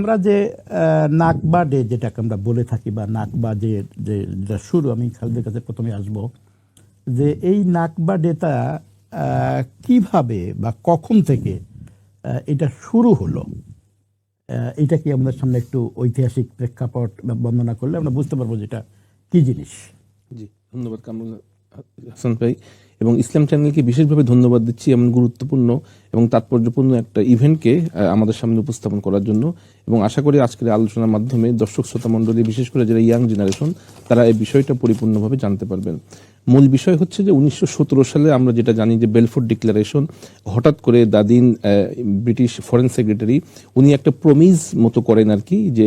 আমরা যে নাক নাকবা ডে যেটাকে আমরা বলে থাকি বা নাকবা যে যে যেটা শুরু আমি খালেদের কাছে প্রথমে আসব যে এই নাকবা ডেটা আহ, কীভাবে বা কখন থেকে এটা শুরু হলো এটা কি আমাদের সামনে একটু ঐতিহাসিক প্রেক্ষাপট বা বর্ণনা করলে আমরা বুঝতে পারব যেটা কি জিনিস? জি ধন্যবাদ কামরুল হাসান ভাই। এবং ইসলাম চ্যানেলকে বিশেষভাবে ধন্যবাদ দিচ্ছি এমন গুরুত্বপূর্ণ এবং তাৎপর্যপূর্ণ একটা ইভেন্টকে আমাদের সামনে উপস্থাপন করার জন্য। এবং আশা করি আজকের আলোচনার মাধ্যমে দর্শক, শ্রোতা মণ্ডলী, বিশেষ করে যারা ইয়াং জেনারেশন, তারা এই বিষয়টা পরিপূর্ণভাবে জানতে পারবেন। মূল বিষয় হচ্ছে যে উনিশশো সতেরো সালে আমরা যেটা জানি যে বেলফোর্ড ডিক্লারেশন, হঠাৎ করে দাদিন ব্রিটিশ ফরেন সেক্রেটারি, উনি একটা প্রমিজ মতো করেন আর কি, যে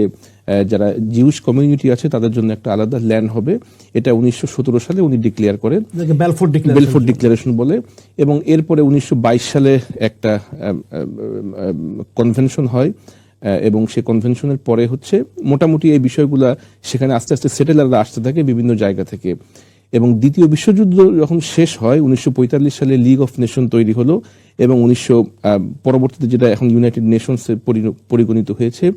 যারা জিউস কমিউনিটি আছে তাদের জন্য একটা আলাদা ল্যান্ড হবে। এটা উনিশশো সতেরো সালে উনি ডিক্লেয়ার করেন। বেলফোর্ড ডিক্লারেশন বলে। এবং এরপরে উনিশশো বাইশ সালে একটা কনভেনশন হয়। এবং সে কনভেনশনের পরে হচ্ছে মোটামুটি এই বিষয়গুলা সেখানে আস্তে আস্তে সেটেলাররা আসতে থাকে বিভিন্ন জায়গা থেকে। এবং দ্বিতীয় বিশ্বযুদ্ধ যখন শেষ হয় উনিশশো পঁয়তাল্লিশ সালে লিগ অফ নেশন তৈরি হলো। এবং উনিশশো পরবর্তীতে যেটা এখন ইউনাইটেড নেশনসে পরিগণিত হয়েছে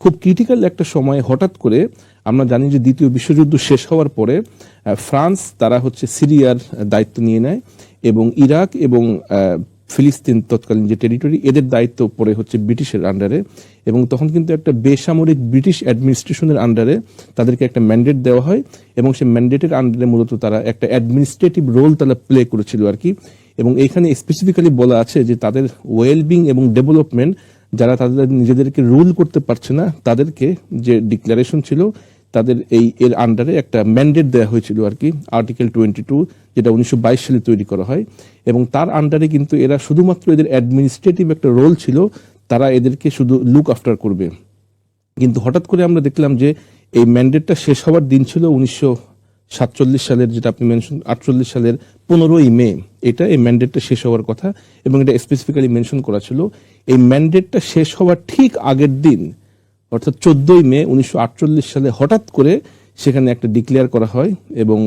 খুব ক্রিটিক্যাল একটা সময়ে হঠাৎ করে আমরা জানি যে দ্বিতীয় বিশ্বযুদ্ধ শেষ হওয়ার পরে ফ্রান্স তারা হচ্ছে সিরিয়ার দায়িত্ব নিয়ে নেয় এবং ইরাক এবং ফিলিস্তিন তৎকালীন যে টেরিটরি এদের দায়িত্ব পড়ে হচ্ছে ব্রিটিশের আন্ডারে এবং তখন কিন্তু একটা বেসামরিক ব্রিটিশ অ্যাডমিনিস্ট্রেশনের আন্ডারে তাদেরকে একটা ম্যান্ডেট দেওয়া হয় এবং সেই ম্যান্ডেটের আন্ডারে মূলত তারা একটা অ্যাডমিনিস্ট্রেটিভ রোল তারা প্লে করেছিল আর কি এবং এখানে স্পেসিফিক্যালি বলা আছে যে তাদের ওয়েলবিং এবং ডেভেলপমেন্ট যারা তাদের নিজেদেরকে রুল করতে পারছে না, তাদেরকে যে ডিক্লারেশন ছিল, তাদের এই এর আন্ডারে একটা ম্যান্ডেট দেওয়া হয়েছিল আর কি আর্টিকেল টোয়েন্টি টু যেটা উনিশশো বাইশ সালে তৈরি করা হয়। এবং তার আন্ডারে কিন্তু এরা শুধুমাত্র এদের অ্যাডমিনিস্ট্রেটিভ একটা রোল ছিল, তারা এদেরকে শুধু লুক আফটার করবে। কিন্তু হঠাৎ করে আমরা দেখলাম যে এই ম্যান্ডেটটা শেষ হওয়ার দিন ছিল উনিশশো সাতচল্লিশ সালের, যেটা আপনি মেনশন আটচল্লিশ সালের পনেরোই মে। এটা এই ম্যান্ডেটটা শেষ হওয়ার কথা এবং এটা স্পেসিফিক্যালি মেনশন করা ছিল। এই ম্যান্ডেটটা শেষ হওয়ার ঠিক আগের দিন, অর্থাৎ চোদ্দই মে উনিশশো আটচল্লিশ সালে হঠাৎ করে সেখানে একটা ডিক্লেয়ার করা হয় এবং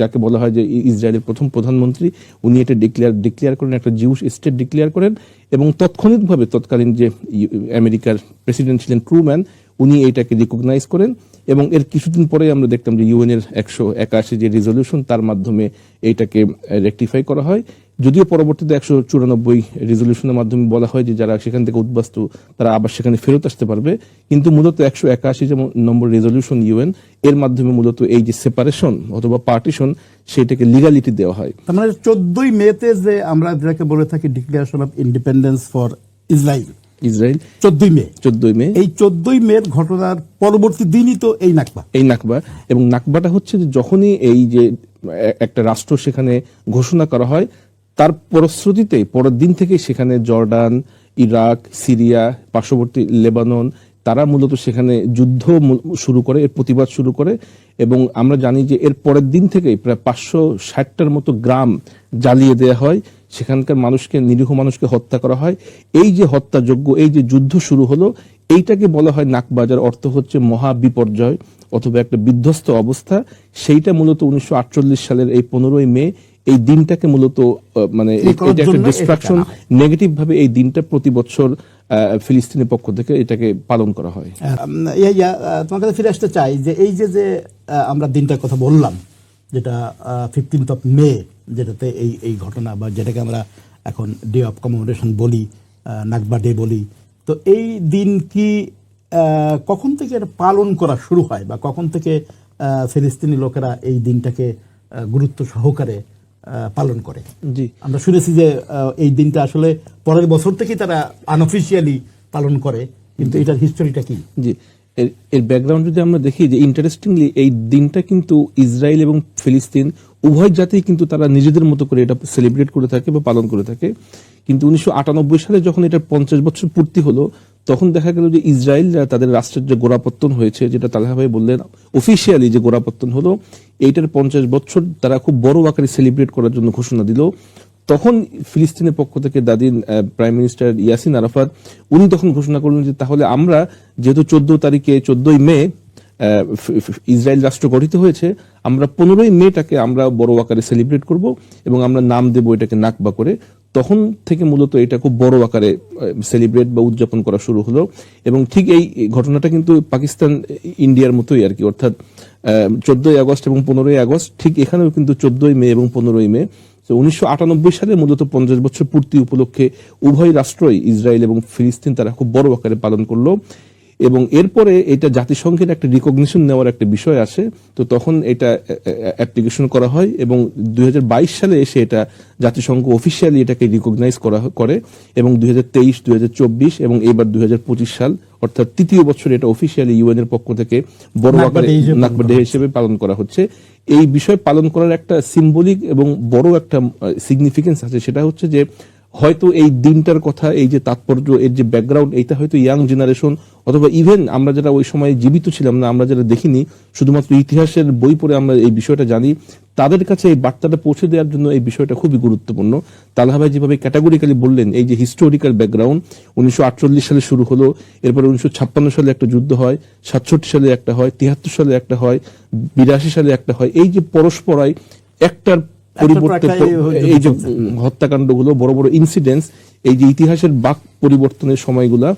যাকে বলা হয় যে ইসরায়েলের প্রথম প্রধানমন্ত্রী, উনি এটা ডিক্লেয়ার ডিক্লেয়ার করেন, একটা জিউস স্টেট ডিক্লেয়ার করেন এবং তৎক্ষণিকভাবে তৎকালীন যে আমেরিকার প্রেসিডেন্ট ছিলেন ট্রুম্যান উনি এইটাকে রিকগনাইজ করেন এবং এর কিছুদিন পরে আমরা দেখতাম যে ইউএন এর একশো একাশি যে রেজলিউশন তার মাধ্যমে এইটাকে রেকটিফাই করা হয়। যদিও পরবর্তীতে একশো চুরানব্বই রেজলিউশনের মাধ্যমে বলা হয় যে যারা সেখান থেকে উদ্বাস্তু, তারা আবার সেখানে ফেরত আসতে পারবে। কিন্তু মূলত একশো একাশি যেমন নম্বর রেজলিউশন ইউএন এর মাধ্যমে মূলত এই যে সেপারেশন অথবা পার্টিশন সেটাকে লিগালিটি দেওয়া হয়। মানে চোদ্দই মেতে যে আমরা যেটাকে বলে থাকি declaration of independence for Israel Israel চোদ্দই মে। চোদ্দই মে। এই চোদ্দই মের ঘটনার পরবর্তী দিনই তো এই নাকবা। এই নাকবা। এবং নাকবাটা হচ্ছে যে যখনই এই যে একটা রাষ্ট্র সেখানে ঘোষণা করা হয় তার পরশ্রুতিতে পরের দিন থেকে সেখানে জর্ডান ইরাক সিরিয়া পার্শ্ববর্তী লেবানন তারা মূলত সেখানে যুদ্ধ শুরু করে এর প্রতিবাদ শুরু করে। এবং আমরা জানি যে এর পরের দিন থেকেই প্রায় পাঁচশো ষাটটার মতো গ্রাম জ্বালিয়ে দেওয়া হয়। সেখানকার মানুষকে নিরীহ মানুষকে হত্যা করা হয়। এই যে হত্যাযোগ্য এই যে যুদ্ধ শুরু হলো এইটাকে বলা হয় নাকবাজার। অর্থ হচ্ছে মহা বিপর্যয় অথবা একটা বিধ্বস্ত অবস্থা। সেইটা মূলত উনিশশো আটচল্লিশ সালের এই পনেরোই মে এই দিনটাকে মূলত মানে এটা একটা ডিস্ট্রাকশন নেগেটিভ ভাবে এই দিনটা প্রতি বছর আহ, ফিলিস্তিনের পক্ষ থেকে এটাকে পালন করা হয়। তোমার কাছে ফিরে আসতে চাই যে এই যে যে আমরা দিনটার কথা বললাম যেটা ফিফটিন্থ অফ মে যেটাতে এই এই ঘটনা বা যেটাকে আমরা এখন ডে অফ কমোডেশন বলি নাকবা ডে বলি তো এই দিন কি কখন থেকে এটা পালন করা শুরু হয় বা কখন থেকে ফিলিস্তিনি লোকেরা এই দিনটাকে গুরুত্ব সহকারে পালন করে? জি। আমরা শুনেছি যে এই দিনটা আসলে পরের বছর থেকেই তারা আনঅফিসিয়ালি পালন করে কিন্তু এটার হিস্টোরিটা কি? জি। এর এর ব্যাকগ্রাউন্ড যদি আমরা দেখি যে ইন্টারেস্টিংলি এই দিনটা কিন্তু ইসরায়েল এবং ফিলিস্তিন উভয় জাতিই কিন্তু তারা নিজেদের মতো করে এটা সেলিব্রেট করে থাকে বা পালন করে থাকে। কিন্তু উনিশশো আটানব্বই সালে যখন এটার পঞ্চাশ বছর পূর্তি হলো, তখন দেখা গেল যে ইসরায়েল তাদের রাষ্ট্রের যে গোড়াপত্তন হয়েছে, যেটা তালহা ভাই বললেন অফিসিয়ালি যে গোড়াপত্তন হলো, এইটার পঞ্চাশ বছর তারা খুব বড় আকারে সেলিব্রেট করার জন্য ঘোষণা দিল। তখন ফিলিস্তিনের পক্ষ থেকে দাদিন প্রাইম মিনিস্টার ইয়াসিন আরাফাত, উনি তখন ঘোষণা করলেন যে তাহলে আমরা যেহেতু চোদ্দ তারিখে, চোদ্দই মে ইসরায়েল রাষ্ট্র গঠিত হয়েছে, আমরা পনেরোই মেটাকে আমরা বড় আকারে সেলিব্রেট করব এবং আমরা নাম দেব এটাকে নাকবা করে। তখন থেকে মূলত এটা খুব বড় আকারে সেলিব্রেট বা উদযাপন করা শুরু হলো এবং ঠিক এই ঘটনাটা কিন্তু পাকিস্তান, ইন্ডিয়ার মতোই আর কি। অর্থাৎ চোদ্দই আগস্ট এবং পনেরোই আগস্ট, ঠিক এখানেও কিন্তু চোদ্দই মে এবং পনেরোই মে তো উনিশশো সালে মূলত পঞ্চাশ বছর পূর্তি উপলক্ষে উভয় রাষ্ট্রই ইসরায়েল এবং ফিলিস্তিন তারা খুব বড় আকারে পালন করল। এবং এরপরে এটা জাতিসংঘের একটা রিকগনিশন নেওয়ার একটা বিষয় আছে। তো তখন এটা অ্যাপ্লিকেশন করা হয় এবং দুই হাজার বাইশ সালে এসে এটা জাতিসংঘ অফিসিয়ালি এটাকে রিকগনাইজ করা করে এবং দুই হাজার তেইশ দুই হাজার চব্বিশ এবং এবার দুই হাজার পঁচিশ সাল অর্থাৎ তৃতীয় বছর এটা অফিসিয়ালি ইউএন এর পক্ষ থেকে বড় আকারে ডে হিসেবে হিসেবে পালন করা হচ্ছে। এই বিষয় পালন করার একটা সিম্বলিক এবং বড় একটা সিগনিফিকেন্স আছে। সেটা হচ্ছে যে হয়তো এই দিনটার কথা, এই যে তাৎপর্য, এর যে ব্যাকগ্রাউন্ড এটা হয়তো ইয়াং জেনারেশন অথবা ইভেন আমরা যারা ওই সময় জীবিত ছিলাম না, আমরা যারা দেখিনি, শুধুমাত্র ইতিহাসের বই পড়ে আমরা এই বিষয়টা জানি, তাদের কাছে এই বার্তাটা পৌঁছে দেওয়ার জন্য এই বিষয়টা খুবই গুরুত্বপূর্ণ। তালহা ভাই যেভাবে ক্যাটাগরিক্যালি বললেন, এই যে হিস্টোরিক্যাল ব্যাকগ্রাউন্ড উনিশশো আটচল্লিশ সালে শুরু হলো, এরপরে উনিশশো ছাপ্পান্ন সালে একটা যুদ্ধ হয়, সাতষট্টি সালে একটা হয় তিয়াত্তর সালে একটা হয়, বিরাশি সালে একটা হয়, এই যে পরস্পরায় একটার পরিবর্তে এই যে হত্যাকাণ্ডগুলো বড় বড় ইনসিডেন্টস এই যে ইতিহাসের বাক পরিবর্তনের সময়গুলা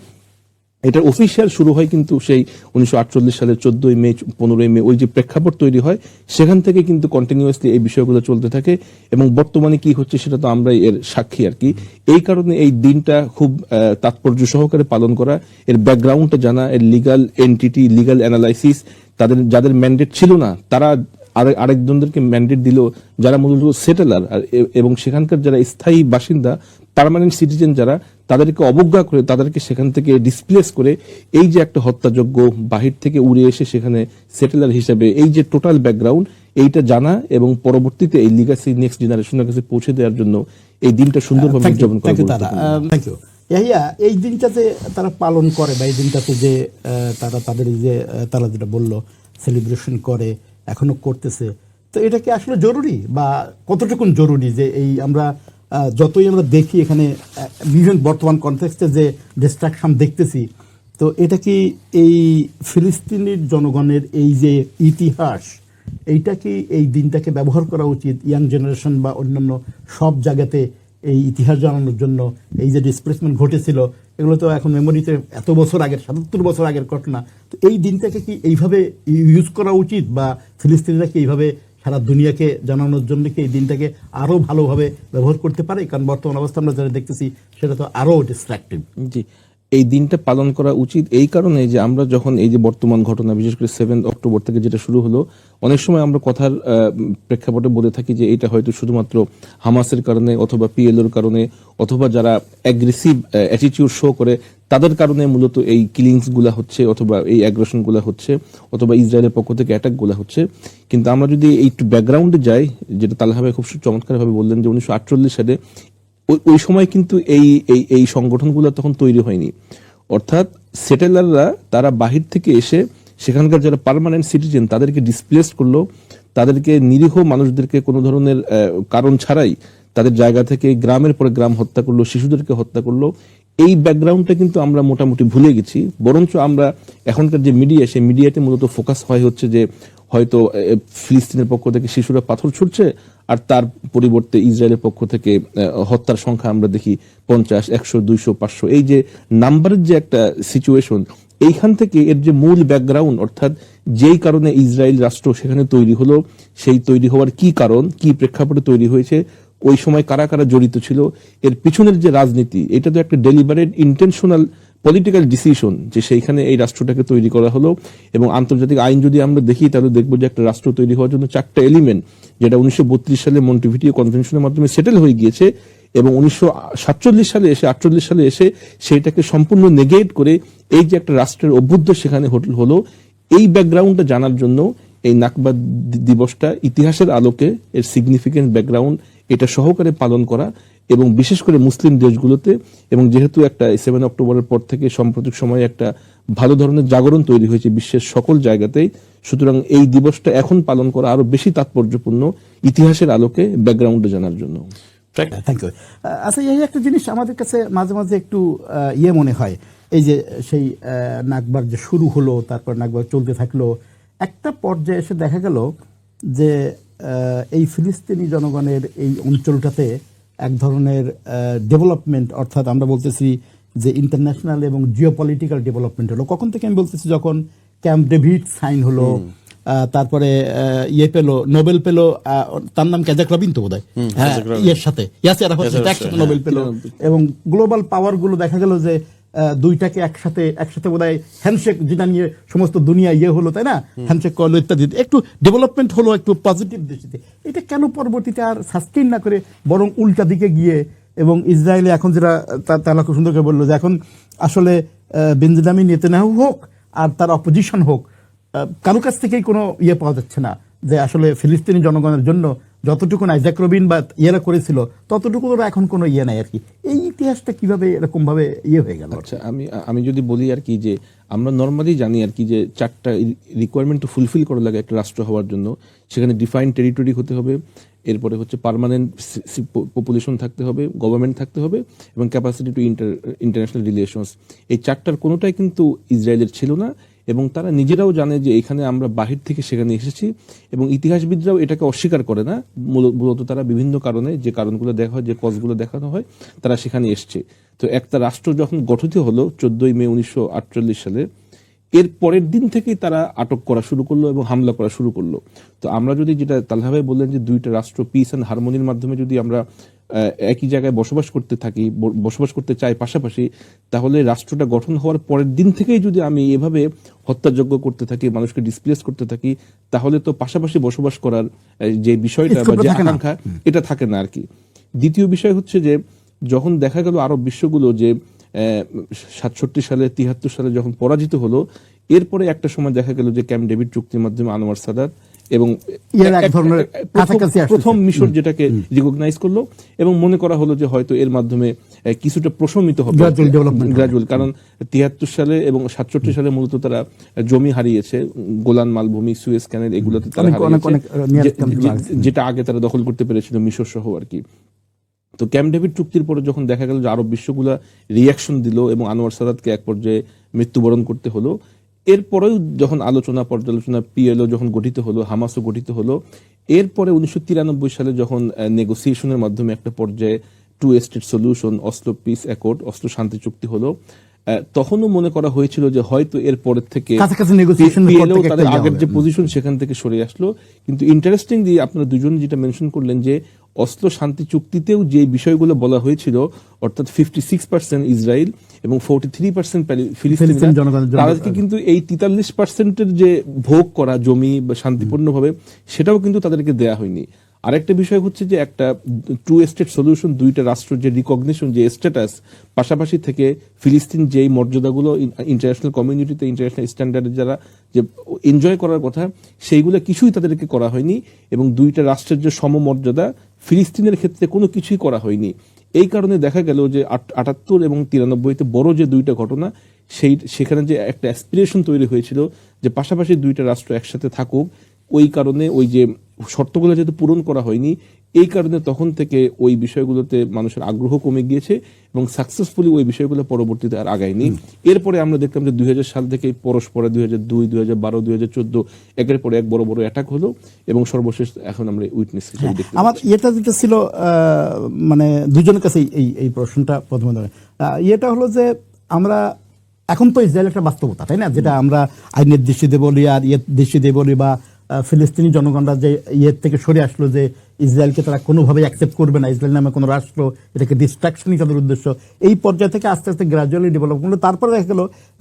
এটা অফিসিয়াল শুরু হয় কিন্তু সেই উনিশশো সালের চোদ্দই মে পনেরোই মে ওই যে প্রেক্ষাপট তৈরি হয় সেখান থেকে কিন্তু কন্টিনিউয়াসলি এই বিষয়গুলো চলতে থাকে এবং বর্তমানে কি হচ্ছে সেটা তো আমরাই এর সাক্ষী আর কি। এই কারণে এই দিনটা খুব তাৎপর্য সহকারে পালন করা এর ব্যাকগ্রাউন্ডটা জানা এর লিগাল এন্টিটি লিগাল অ্যানালাইসিস তাদের যাদের ম্যান্ডেট ছিল না তারা আরে- আরেকজনদেরকে ম্যান্ডেট দিল যারা মূলত সেটেলার এবং সেখানকার যারা স্থায়ী বাসিন্দা পার্মানেন্ট সিটিজেন যারা তাদেরকে অবজ্ঞা করে তাদেরকে সেখান থেকে ডিসপ্লেস করে এই যে একটা হত্যাযোগ্য বাহির থেকে উড়ে এসে সেখানে সেটেলার হিসেবে এই যে টোটাল ব্যাকগ্রাউন্ড এইটা জানা এবং পরবর্তীতে এই লিগাসি নেক্সট জেনারেশনের কাছে পৌঁছে দেওয়ার জন্য এই দিনটা সুন্দরভাবে উদযাপন করা। থ্যাংক ইউ ইয়াহিয়া এই দিনটাতে তারা পালন করে বা এই দিনটাতে যে আহ, তারা তাদের যে আহ, তারা যেটা বলল সেলিব্রেশন করে এখনও করতেছে। তো এটা কি আসলে জরুরি বা কতটুকুন জরুরি যে এই আমরা যতই আমরা দেখি এখানে বিভিন্ন বর্তমান কনটেক্সটে যে ডিস্ট্রাকশন দেখতেছি, তো এটা কি এই ফিলিস্তিনির জনগণের এই যে ইতিহাস, এইটা কি এই দিনটাকে ব্যবহার করা উচিত ইয়াং জেনারেশন বা অন্যান্য সব জায়গাতে এই ইতিহাস জানানোর জন্য? এই যে ডিসপ্লেসমেন্ট ঘটেছিল এগুলো তো এখন মেমোরিতে এত বছর আগের, সাতাত্তর বছর আগের ঘটনা। তো এই দিনটাকে কি এইভাবে ইউজ করা উচিত বা ফিলিস্তিনিরা কি এইভাবে সারা দুনিয়াকে জানানোর জন্য কি এই দিনটাকে আরও ভালোভাবে ব্যবহার করতে পারে? কারণ বর্তমান অবস্থা আমরা যেটা দেখতেছি, সেটা তো আরও ডিস্ট্রাক্টিভ জি। এই দিনটা পালন করা উচিত এই কারণে যে আমরা যখন এই যে বর্তমান ঘটনা, বিশেষ করে সেভেন অক্টোবর থেকে যেটা শুরু হলো, অনেক সময় আমরা কথার প্রেক্ষাপটে বলে থাকি যে এটা হয়তো শুধুমাত্র হামাসের কারণে অথবা পিএলওর কারণে অথবা যারা অ্যাগ্রেসিভ অ্যাটিটিউড শো করে, তাদের কারণে মূলত এই কিলিংসগুলা হচ্ছে অথবা এই অ্যাগ্রেশনগুলা হচ্ছে অথবা ইসরায়েলের পক্ষ থেকে অ্যাটাকগুলা হচ্ছে। কিন্তু আমরা যদি একটু ব্যাকগ্রাউন্ডে যাই, যেটা তালহা ভাই খুব চমৎকারভাবে বললেন যে উনিশশো আটচল্লিশ সালে ওই- সময় কিন্তু এই এই এই সংগঠনগুলো তখন তৈরি হয়নি। অর্থাৎ সেটেলাররা, তারা বাহির থেকে এসে সেখানকার যারা পার্মানেন্ট সিটিজেন তাদেরকে ডিসপ্লেস করল, তাদেরকে নিরীহ মানুষদেরকে কোনো ধরনের কারণ ছাড়াই তাদের জায়গা থেকে গ্রামের পরে গ্রাম হত্যা করল, শিশুদেরকে হত্যা করল। এই ব্যাকগ্রাউন্ডটা কিন্তু আমরা মোটামুটি ভুলে গেছি। বরঞ্চ আমরা এখনকার যে মিডিয়া সেই মিডিয়াতে মূলত ফোকাস হয় হচ্ছে যে হয়তো ফিলিস্তিনের পক্ষ থেকে শিশুরা পাথর ছুটছে আর তার পরিবর্তে ইসরায়েলের পক্ষ থেকে হত্যার সংখ্যা আমরা দেখি পঞ্চাশ, একশো, দুইশো, পাঁচশো। এই যে নাম্বারের যে একটা সিচুয়েশন এইখান থেকে এর যে মূল ব্যাকগ্রাউন্ড অর্থাৎ যেই কারণে ইসরায়েল রাষ্ট্র সেখানে তৈরি হলো, সেই তৈরি হওয়ার কি কারণ, কি প্রেক্ষাপটে তৈরি হয়েছে, ওই সময় কারা কারা জড়িত ছিল, এর পিছনের যে রাজনীতি, এটা তো একটা ডেলিভারেট ইন্টেনশনাল পলিটিক্যাল ডিসিশন যে সেইখানে এই রাষ্ট্রটাকে তৈরি করা হলো এবং আন্তর্জাতিক আইন যদি আমরা দেখি, তাহলে দেখব যে একটা রাষ্ট্র তৈরি হওয়ার জন্য চারটা এলিমেন্ট যেটা উনিশশো বত্রিশ সালে মন্টিভিটিও কনভেনশনের মাধ্যমে সেটেল হয়ে গিয়েছে এবং উনিশশো সাতচল্লিশ সালে এসে, আটচল্লিশ সালে এসে সেটাকে সম্পূর্ণ নেগেট করে এই যে একটা রাষ্ট্রের অভ্যুদ্ধ সেখানে হোটেল হলো, এই ব্যাকগ্রাউন্ডটা জানার জন্য এই নাকবাদ দিবসটা ইতিহাসের আলোকে এর সিগনিফিকেন্ট ব্যাকগ্রাউন্ড এটা সহকারে পালন করা এবং বিশেষ করে মুসলিম দেশগুলোতে এবং যেহেতু একটা সেভেন অক্টোবরের পর থেকে সাম্প্রতিক সময়ে একটা ভালো ধরনের জাগরণ তৈরি হয়েছে বিশ্বের সকল জায়গাতেই সুতরাং এই দিবসটা এখন পালন করা আরও বেশি তাৎপর্যপূর্ণ ইতিহাসের আলোকে ব্যাকগ্রাউন্ডে জানার জন্য। থ্যাংক ইউ আচ্ছা এই একটা জিনিস আমাদের কাছে মাঝে মাঝে একটু ইয়ে মনে হয়। এই যে সেই নাকবার যে শুরু হলো তারপর নাকবার চলতে থাকল একটা পর্যায়ে এসে দেখা গেল যে এই ফিলিস্তিনি জনগণের এই অঞ্চলটাতে এক ধরনের ডেভেলপমেন্ট অর্থাৎ আমরা বলতেছি যে ইন্টারন্যাশনাল এবং জিওপলিটিক্যাল ডেভেলপমেন্ট হলো। কখন থেকে আমি বলতেছি যখন ক্যাম্প ডেভিড সাইন হলো আহ, তারপরে ইয়ে পেল নোবেল পেল তার নাম ক্যাজাক রবিন তো বোধহয়? হ্যাঁ ইয়ের সাথে ইয়াসির নোবেল পেল। এবং গ্লোবাল পাওয়ারগুলো দেখা গেল যে দুইটাকে একসাথে একসাথে বোধ হয় হ্যান্ডশেক যেটা নিয়ে সমস্ত দুনিয়া ইয়ে হলো তাই না? হ্যান্ডশেক করল ইত্যাদি। একটু ডেভেলপমেন্ট হলো একটু পজিটিভ দৃষ্টিতে। এটা কেন পরবর্তীতে আর সাস্টেইন না করে বরং উল্টা দিকে গিয়ে এবং ইসরায়েলে এখন যেটা তারা খুব সুন্দর করে বলল যে এখন আসলে বেঞ্জামিন নেতানিয়াহু হোক আর তার অপোজিশন হোক কারও কাছ থেকেই কোনো ইয়ে পাওয়া যাচ্ছে না যে আসলে ফিলিস্তিনি জনগণের জন্য যতটুকু আইজাক রবিন বা ইয়েরা করেছিল, ততটুকু ওরা এখন কোনো ইয়ে নাই আর কি। এই ইতিহাসটা কীভাবে এরকম ভাবে ইয়ে হয়ে গেল? আচ্ছা আমি আমি যদি বলি আর কি যে, আমরা নর্মালি জানি আর কি যে, চারটা রিকোয়ারমেন্ট ফুলফিল করা লাগে একটা রাষ্ট্র হওয়ার জন্য। সেখানে ডিফাইন টেরিটরি হতে হবে, এরপরে হচ্ছে পার্মানেন্ট পপুলেশন থাকতে হবে গভর্নমেন্ট থাকতে হবে, এবং capacity to inter international relations এই চারটার কোনোটাই কিন্তু ইসরায়েলের ছিল না এবং তারা নিজেরাও জানে যে এখানে আমরা বাহির থেকে সেখানে এসেছি এবং ইতিহাসবিদরাও এটাকে অস্বীকার করে না। মূলত তারা বিভিন্ন কারণে যে কারণগুলো দেখা হয়, যে কজগুলো দেখানো হয়, তারা সেখানে এসছে। তো একটা রাষ্ট্র যখন গঠিত হলো চোদ্দই মে উনিশশো আটচল্লিশ সালে, এর পরের দিন থেকেই তারা আটক করা শুরু করল এবং হামলা করা শুরু করল। তো আমরা যদি যেটা তালহা ভাই বললেন যে দুইটা রাষ্ট্র পিস অ্যান্ড হারমোনির মাধ্যমে যদি আমরা একই জায়গায় বসবাস করতে থাকি বসবাস করতে চাই পাশাপাশি তাহলে রাষ্ট্রটা গঠন হওয়ার পরের দিন থেকেই যদি আমি এভাবে হত্যাযজ্ঞ করতে থাকি মানুষকে ডিসপ্লেস করতে থাকি তাহলে তো পাশাপাশি বসবাস করার যে বিষয়টা বা যে আকাঙ্ক্ষা এটা থাকে না আর কি দ্বিতীয় বিষয় হচ্ছে যে যখন দেখা গেল আরব বিশ্বগুলো যে সাতষট্টি সালে তিয়াত্তর সালে যখন পরাজিত হলো এরপরে একটা সময় দেখা গেল যে ক্যাম্প ডেভিড চুক্তির মাধ্যমে আনোয়ার সাদাত এবং প্রথম- মিশর যেটাকে রিকগনাইজ করল এবং মনে করা হলো যে হয়তো এর মাধ্যমে কিছুটা প্রশমিত হবে। গ্রাজুয়াল কারণ তিয়াত্তর সালে এবং সাতষট্টি সালে মূলত তারা জমি হারিয়েছে গোলান মালভূমি সুয়েজ ক্যানেল এগুলোতে তারা। যেটা আগে তারা দখল করতে পেরেছিল মিশর সহ আর কি। তো ক্যাম্প ডেভিড চুক্তির পরে যখন দেখা গেল যে আরব বিশ্বগুলা রিয়াকশন দিল এবং আনোয়ার সাদাতকে এক পর্যায়ে মৃত্যুবরণ করতে হলো এরপরেও যখন আলোচনা পর্যালোচনা পিএলও যখন গঠিত হলো হামাসও গঠিত হলো এরপরে উনিশশো তিরানব্বই সালে যখন নেগোসিয়েশনের মাধ্যমে একটা পর্যায়ে two state solution Oslo peace accord Oslo শান্তি চুক্তি হলো তখনও মনে করা হয়েছিল যে হয়তো এর পরের থেকে তাদের ইয়ে আগের যে পজিশন সেখান থেকে সরে আসলো। কিন্তু ইন্টারেস্টিং দিয়ে আপনারা দুজন যেটা মেনশন করলেন যে অস্ত্র শান্তি চুক্তিতেও যে বিষয়গুলো বলা হয়েছিল অর্থাৎ ফিফটি সিক্স পার্সেন্ট ইসরায়েল এবং ফোর্টি থ্রি পার্সেন্ট ফিলিস্তিন তাদেরকে কিন্তু এই তেতাল্লিশ পার্সেন্টের যে ভোগ করা জমি বা শান্তিপূর্ণভাবে সেটাও কিন্তু তাদেরকে দেয়া হয়নি। আরেকটা বিষয় হচ্ছে যে একটা টু স্টেট সলিউশন দুইটা রাষ্ট্র যে রিকগনিশন যে স্ট্যাটাস পাশাপাশি থেকে ফিলিস্তিন যেই মর্যাদাগুলো ইন্টারন্যাশনাল কমিউনিটিতে ইন্টারন্যাশনাল স্ট্যান্ডার্ডে যারা যে এনজয় করার কথা, সেইগুলো কিছুই তাদেরকে করা হয়নি এবং দুইটা রাষ্ট্রের যে সমমর্যাদা, ফিলিস্তিনের ক্ষেত্রে কোনো কিছুই করা হয়নি। এই কারণে দেখা গেল যে আট- আটাত্তর এবং তিরানব্বইতে বড় যে দুইটা ঘটনা, সেই, সেখানে যে একটা অ্যাসপিরেশন তৈরি হয়েছিল যে পাশাপাশি দুইটা রাষ্ট্র একসাথে থাকুক ওই কারণে ওই যে শর্তগুলো যেহেতু পূরণ করা হয়নি এই কারণে তখন থেকে ওই বিষয়গুলোতে মানুষের আগ্রহ কমে গিয়েছে এবং সাকসেসফুলি ওই বিষয়গুলো পরবর্তীতে আর আগায়নি। এরপরে আমরা দেখলাম যে দুই সাল থেকে পরস্পরে দুই হাজার দুই দুই হাজার বারো দুই হাজার চোদ্দ একের পর এক বড় বড় অ্যাটাক হলো এবং সর্বশেষ এখন আমরা উইটনেস হিসেবে আমার এটা যেটা ছিল আহ, মানে দুজনের কাছে এই এই প্রশ্নটা প্রথমে ইয়েটা হলো যে আমরা এখন তো ইসরায়েল একটা বাস্তবতা তাই না? যেটা আমরা আইনের দৃষ্টিতে বলি আর ইয়ের দৃষ্টিতে বলি বা ফিলিস্তিনি জনগণরা যে ইয়ের থেকে সরে আসলো যে ইসরায়েলকে তারা কোনোভাবে অ্যাকসেপ্ট করবে না, ইসরায়েল নামে কোনো রাষ্ট্র এটাকে ডিস্ট্রাকশনই তাদের উদ্দেশ্য। এই পর্যায় থেকে আস্তে আস্তে গ্রাজুয়ালি ডেভেলপ করল তারপরে দেখা গেল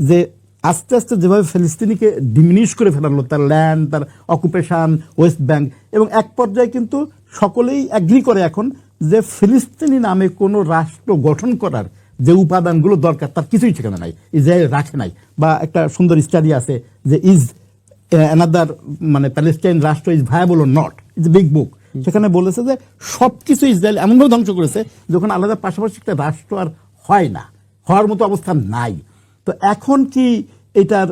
যে আস্তে আস্তে যেভাবে ফিলিস্তিনিকে ডিমিনিশ করে ফেলালো তার ল্যান্ড তার অকুপেশন ওয়েস্ট ব্যাংক এবং এক পর্যায়ে কিন্তু সকলেই অ্যাগ্রি করে এখন যে ফিলিস্তিনি নামে কোনো রাষ্ট্র গঠন করার যে উপাদানগুলো দরকার, তার কিছুই সেখানে নাই, ইসরায়েল রাখে নাই। বা একটা সুন্দর স্টাডি আছে যে ইজ অ্যানাদার মানে প্যালেস্টাইন রাষ্ট্র is viable not is big book সেখানে বলেছে যে সবকিছু ইসরায়েল এমনভাবে ধ্বংস করেছে যখন আলাদা পাশাপাশি একটা রাষ্ট্র আর হয় না। হওয়ার মতো অবস্থা নাই। তো এখন কি এটার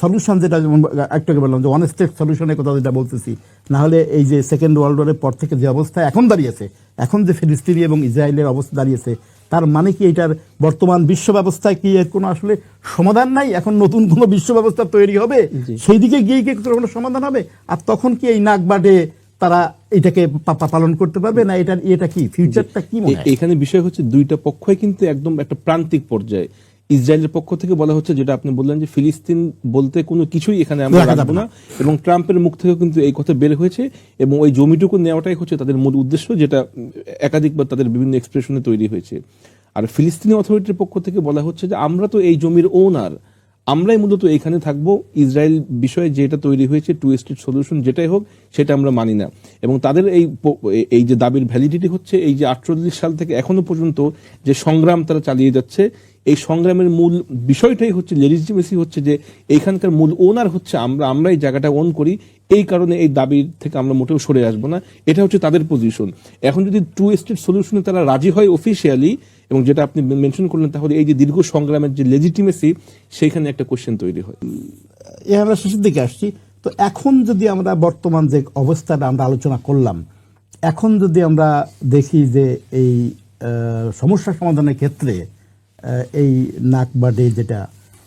সলিউশন যেটা যেমন একটু আগে বললাম যে ওয়ান স্টেট সলিউশনের কথা যেটা বলতেছি না হলে এই যে সেকেন্ড ওয়ার্ল্ড ওয়ারের পর থেকে যে অবস্থা এখন দাঁড়িয়েছে এখন যে ফিলিস্তিনি এবং ইসরায়েলের অবস্থা দাঁড়িয়েছে তার মানে কি এটার বর্তমান বিশ্ব ব্যবস্থায় কি এর কোনো আসলে সমাধান নাই? এখন নতুন কোনো বিশ্ব ব্যবস্থা তৈরি হবে? সেই দিকে গিয়ে কি কোনো সমাধান হবে? আর তখন কি এই নাক বাটে তারা এটাকে পালন করতে পারবে? না এটা এটা কি? ফিউচারটা কি মনে হয়? এখানে বিষয় হচ্ছে দুইটা পক্ষই কিন্তু একদম একটা প্রান্তিক পর্যায়ে। ইসরায়েলের পক্ষ থেকে বলা হচ্ছে যেটা আপনি বললেন যে ফিলিস্তিন বলতে কোনো কিছুই এখানে আমরা রাখা রাখব না। এবং ট্রাম্পের মুখ থেকে কিন্তু এই কথা বের হয়েছে এবং ওই জমিটুকু নেওয়াটাই হচ্ছে তাদের মূল উদ্দেশ্য যেটা একাধিকবার তাদের বিভিন্ন এক্সপ্রেশনে তৈরি হয়েছে। আর ফিলিস্তিনি অথরিটির পক্ষ থেকে বলা হচ্ছে যে আমরা তো এই জমির ওনার আমরাই মূলত এখানে থাকব। ইসরায়েল বিষয়ে যেটা তৈরি হয়েছে টু স্টেট সলিউশন যেটাই হোক সেটা আমরা মানি না। এবং তাদের এই এই যে দাবির ভ্যালিডিটি হচ্ছে এই যে আটচল্লিশ সাল থেকে এখনও পর্যন্ত যে সংগ্রাম তারা চালিয়ে যাচ্ছে এই সংগ্রামের মূল বিষয়টাই হচ্ছে লেজিটিমেসি হচ্ছে যে এইখানকার মূল ওনার হচ্ছে আমরা আমরা এই জায়গাটা ওন করি। এই কারণে এই দাবির থেকে আমরা মোটেও সরে আসব না। এটা হচ্ছে তাদের পজিশন এখন যদি টু স্টেট সলিউশনে তারা রাজি হয় অফিসিয়ালি এবং যেটা আপনি মেনশন করলেন, তাহলে এই যে দীর্ঘ সংগ্রামের যে লেজিটিমেসি সেইখানে একটা কোশ্চেন তৈরি হয়। এ আমরা শেষের দিকে আসছি। তো এখন যদি আমরা বর্তমান যে অবস্থাটা আমরা আলোচনা করলাম, এখন যদি আমরা দেখি যে এই সমস্যা সমাধানের ক্ষেত্রে এই নাকবাডে যেটা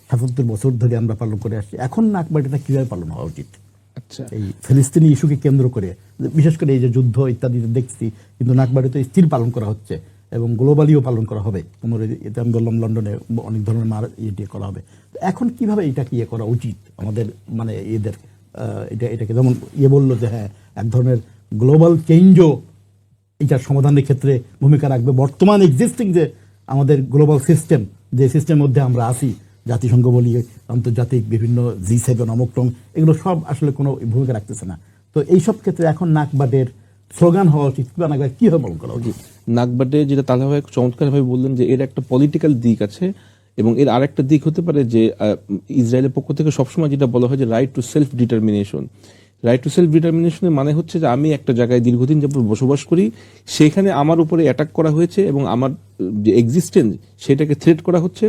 সাতাত্তর বছর ধরে আমরা পালন করে আসছি। এখন নাকবাডিটা কীভাবে পালন হওয়া উচিত আচ্ছা। এই ফিলিস্তিনি ইস্যুকে কেন্দ্র করে বিশেষ করে এই যে যুদ্ধ ইত্যাদি দেখছি কিন্তু নাকবাড়ি তো স্থির পালন করা হচ্ছে এবং গ্লোবালিও পালন করা হবে। পনেরো এটা আমি বললাম লন্ডনে অনেক ধরনের মার ইয়ে করা হবে। তো এখন কীভাবে এটা ইয়ে করা উচিত আমাদের মানে এদের এটা এটাকে? যেমন ইয়ে বলল যে হ্যাঁ এক ধরনের গ্লোবাল চেঞ্জও এটার সমাধানের ক্ষেত্রে ভূমিকা রাখবে। বর্তমান এক্সিস্টিং যে আমাদের গ্লোবাল সিস্টেম যে সিস্টেমের মধ্যে আমরা আছি, জাতিসংঘ বলি, আন্তর্জাতিক বিভিন্ন জি সেভেন অমুক টং, এগুলো সব আসলে কোনো ভূমিকা রাখতেছে না। তো এইসব ক্ষেত্রে এখন নাকবাডের স্লোগান হওয়া উচিত। কিংবা নাকবাড কীভাবে পালন করা উচিত? নাগবাটে যেটা তালা ভাই চমৎকার ভাবে বললেন যে এর একটা পলিটিক্যাল দিক আছে এবং এর আরেকটা দিক হতে পারে যে ইসরায়েলের পক্ষ থেকে সবসময় যেটা বলা হয় যে right to self determination right to self ডিটারমিনেশনের মানে হচ্ছে যে আমি একটা জায়গায় দীর্ঘদিন যাবত বসবাস করি, সেখানে আমার উপরে অ্যাটাক করা হয়েছে এবং আমার যে এক্সিস্টেন্স সেটাকে থ্রেট করা হচ্ছে,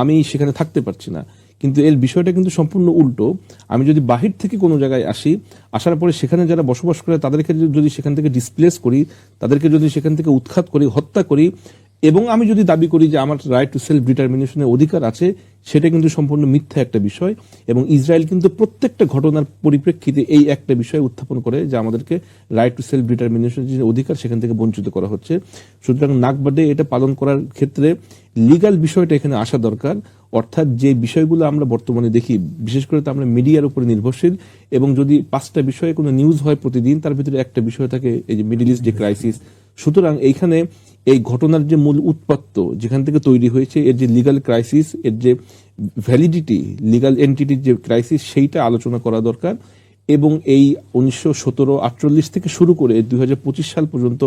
আমি সেখানে থাকতে পারছি না। কিন্তু এর বিষয়টা কিন্তু সম্পূর্ণ উল্টো। আমি যদি বাহির থেকে কোনো জায়গায় আসি, আসার পরে সেখানে যারা বসবাস করে, তাদেরকে যদি সেখান থেকে ডিসপ্লেস করি, তাদেরকে যদি সেখান থেকে উৎখাত করি, হত্যা করি, এবং আমি যদি দাবি করি যে আমার রাইট টু সেলফ ডিটারমিনেশনের অধিকার আছে, সেটা কিন্তু সম্পূর্ণ মিথ্যা একটা বিষয়, এবং ইসরায়েল কিন্তু প্রত্যেকটা ঘটনার পরিপ্রেক্ষিতে এই একটা বিষয় উত্থাপন করে যে আমাদেরকে রাইট টু সেলফ ডিটারমিনেশন যে অধিকার, সেখান থেকে বঞ্চিত করা হচ্ছে। সুতরাং নাকবাডে এটা পালন করার ক্ষেত্রে লিগাল বিষয়টা এখানে আসা দরকার। অর্থাৎ যে বিষয়গুলো আমরা বর্তমানে দেখি, বিশেষ করে তো আমরা মিডিয়ার উপরে নির্ভরশীল এবং যদি পাঁচটা বিষয়ে কোনো নিউজ হয় প্রতিদিন, তার ভিতরে একটা বিষয় থাকে, এই যে মিডিল ইস্ট যে ক্রাইসিস সুতরাং এইখানে এই ঘটনার যে মূল উৎপত্ত, যেখান থেকে তৈরি হয়েছে, এর যে লিগাল ক্রাইসিস এর যে ভ্যালিডিটি লিগাল এন্টিটির যে ক্রাইসিস সেইটা আলোচনা করা দরকার এবং এই উনিশশো সতেরো আটচল্লিশ থেকে শুরু করে দুই হাজার পঁচিশ সাল পর্যন্ত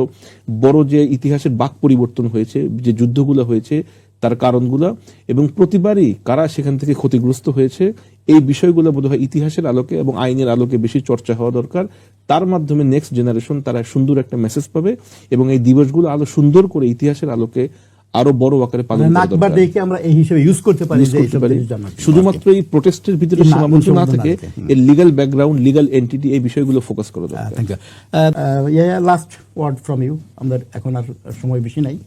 বড় যে ইতিহাসের বাক পরিবর্তন হয়েছে, যে যুদ্ধগুলো হয়েছে তার কারণগুলো এবং প্রতিবারই কারা সেখান থেকে ক্ষতিগ্রস্ত হয়েছে এই বিষয়গুলো বোধহয় ইতিহাসের আলোকে এবং আইনের আলোকে বেশি চর্চা হওয়া দরকার। তার মাধ্যমে নেক্সট জেনারেশন তারা সুন্দর একটা মেসেজ পাবে এবং এই দিবসগুলো আরও সুন্দর করে ইতিহাসের আলোকে আরও বড় আকারে পালন আমরা এই হিসেবে ইউজ করতে পারি। শুধুমাত্র এই প্রোটেস্টের ভিতরে সীমাবদ্ধ না থেকে। এর লিগাল ব্যাকগ্রাউন্ড লিগাল এন্টিটি এই বিষয়গুলো ফোকাস করা দরকার। লাস্ট ওয়ার্ড ফ্রম ইউ আমাদের এখন আর সময় বেশি নাই।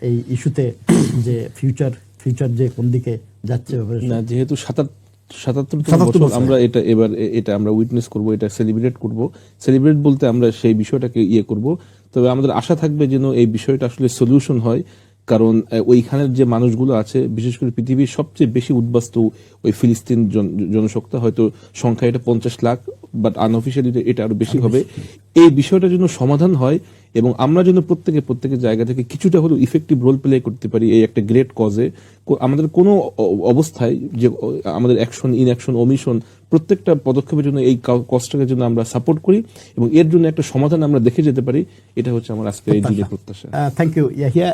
এই ইস্যুতে যে ফিউচার ফিউচার যে কোন দিকে যাচ্ছে না যেহেতু সাতাত- সাতাত্তর বছর। আমরা এটা এবার এটা আমরা উইটনেস করব এটা সেলিব্রেট করব। সেলিব্রেট বলতে আমরা সেই বিষয়টাকে ইয়ে করব। তবে আমাদের আশা থাকবে যেন এই বিষয়টা আসলে সলিউশন হয়। কারণ ওইখানের যে মানুষগুলো আছে বিশেষ করে পৃথিবীর সবচেয়ে বেশি উদ্বাস্তু ওই ফিলিস্তিন জন- জনসংখ্যা হয়তো সংখ্যা এটা পঞ্চাশ লাখ বাট আনঅফিসিয়ালি এটা আরও বেশি হবে। এই বিষয়টা যেন সমাধান হয় এবং আমরা যেন প্রত্যেকে প্রত্যেকের জায়গা থেকে কিছুটা হলেও ইফেক্টিভ রোল প্লে করতে পারি এই একটা গ্রেট কজে আমাদের কোনো অবস্থায় যে আমাদের অ্যাকশন ইনঅ্যাকশন ওমিশন প্রত্যেকটা পদক্ষেপের জন্য এই কজটাকে জন্য আমরা সাপোর্ট করি এবং এর জন্য একটা সমাধান আমরা দেখে যেতে পারি এটা হচ্ছে আমার আজকে এই দিনের প্রত্যাশা। Thank you Yahya